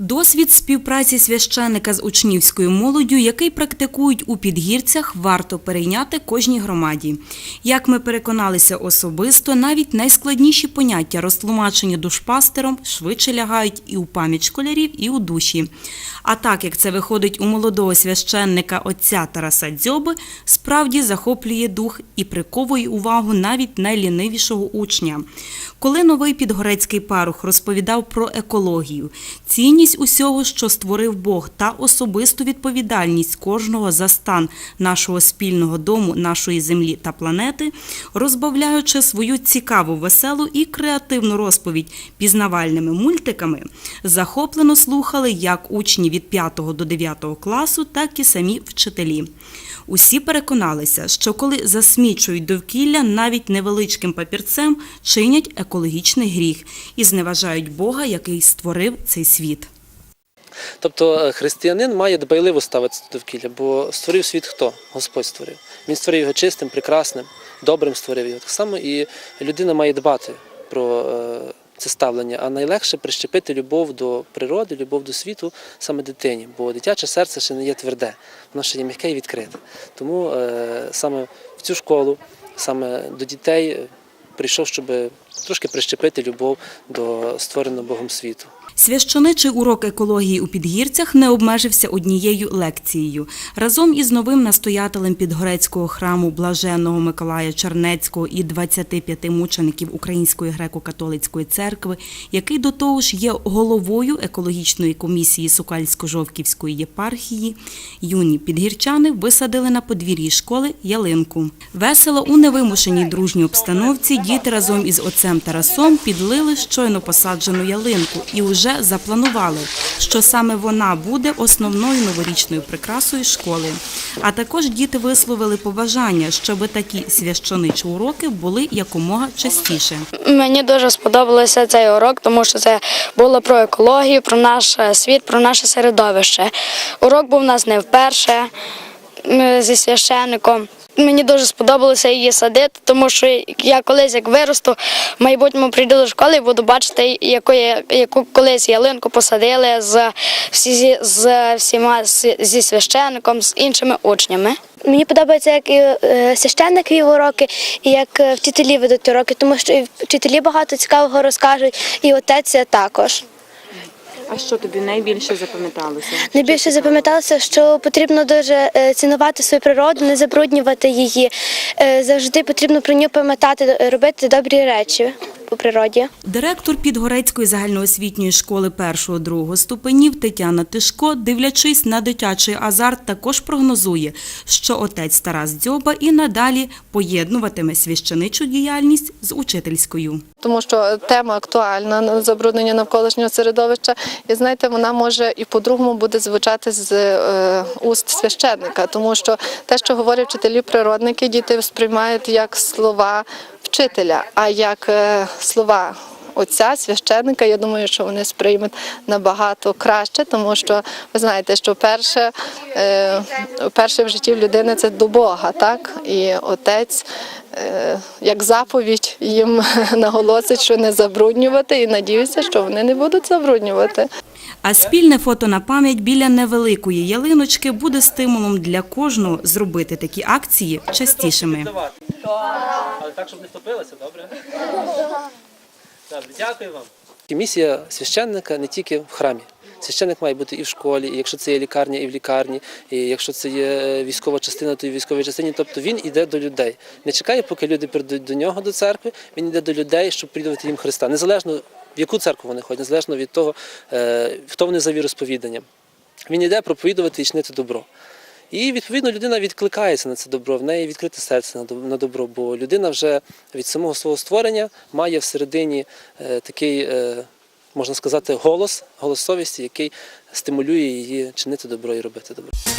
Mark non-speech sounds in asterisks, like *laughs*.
Досвід співпраці священика з учнівською молоддю, який практикують у підгірцях, варто перейняти кожній громаді. Як ми переконалися особисто, навіть найскладніші поняття, розтлумачені душпастером, швидше лягають і у пам'ять школярів, і у душі. А так як це виходить у молодого священника отця Тараса Дзьоби, справді захоплює дух і приковує увагу навіть найлінивішого учня. Коли новий підгорецький парух розповідав про екологію, цінність усього, що створив Бог, та особисту відповідальність кожного за стан нашого спільного дому, нашої землі та планети, розбавляючи свою цікаву, веселу і креативну розповідь пізнавальними мультиками, захоплено слухали як учні від 5 до 9 класу, так і самі вчителі. Усі переконалися, що коли засмічують довкілля навіть невеличким папірцем, чинять екологічний гріх і зневажають Бога, який створив цей світ. Тобто е, християнин має дбайливо ставитися до довкілля, бо створив світ хто? Господь створив. Він створив його чистим, прекрасним, добрим створив його. Так само і людина має дбати про е, це ставлення, а найлегше прищепити любов до природи, любов до світу саме дитині, бо дитяче серце ще не є тверде, воно ще є м'яке і відкрите. Тому е, саме в цю школу, саме до дітей прийшов, щоб трошки прищепити любов до створеного Богом світу. Священичий урок екології у підгірцях не обмежився однією лекцією. Разом із новим настоятелем підгорецького храму Блаженного Миколая Чернецького і 25 мучеників Української греко-католицької церкви, який до того ж є головою екологічної комісії Сукальсько-Жовківської єпархії, юні підгірчани висадили на подвір'ї школи ялинку. Весело у невимушеній дружній обстановці діти разом із отцем Тарасом підлили щойно посаджену ялинку і вже запланували, що саме вона буде основною новорічною прикрасою школи. А також діти висловили побажання, щоб такі священичі уроки були якомога частіше. Мені дуже сподобався цей урок, тому що це було про екологію, про наш е, світ, про наше середовище. Урок був у нас не вперше зі священником. Мені дуже сподобалося її садити, тому що я колись як виросту, в майбутньому прийду до школи і буду бачити, яку, я- яку колись ялинку посадили з, всі, з всіма зі священником, з іншими учнями. Мені подобається, як і е, священник вів уроки, і як е, вчителі ведуть уроки, тому що і вчителі багато цікавого розкажуть, і отець також. А що тобі найбільше запам'яталося? Найбільше запам'яталося, що потрібно дуже е, цінувати свою природу, не забруднювати її. Е, Завжди потрібно про нього пам'ятати, робити добрі речі у природі. Директор Підгорецької загальноосвітньої школи першого-другого ступенів Тетяна Тишко, дивлячись на дитячий азарт, також прогнозує, що отець Тарас Дзьоба і надалі поєднуватиме священичу діяльність з учительською. тому що тема актуальна на забруднення навколишнього середовища. І знаєте, вона може і по-другому буде звучати з е, уст священника, тому що те, що говорять вчителі-природники, діти сприймають як слова вчителя, а як е, слова. Отця священника, я думаю, що вони сприймуть набагато краще, тому що ви знаєте, що перше, е, перше в житті людини це до Бога, так? І отець е, як заповідь їм *laughs* наголосить, що не забруднювати, і надіюся, що вони не будуть забруднювати. А спільне фото на пам'ять біля невеликої ялиночки буде стимулом для кожного зробити такі акції частішими. Але так, щоб не втопилося, добре? Добре, дякую вам. Місія священника не тільки в храмі. Священник має бути і в школі, і якщо це є лікарня, і в лікарні, і якщо це є військова частина, то і в військовій частині. Тобто він іде до людей. Не чекає, поки люди прийдуть до нього до церкви. Він йде до людей, щоб придавати їм Христа. Незалежно в яку церкву вони ходять, незалежно від того, е, хто вони за віросповіданням. Він йде проповідувати і чинити добро. І відповідно людина відкликається на це добро, в неї відкрите серце на добро, бо людина вже від самого свого створення має всередині е, такий, е, можна сказати, голос, голос совісті, який стимулює її чинити добро і робити добро.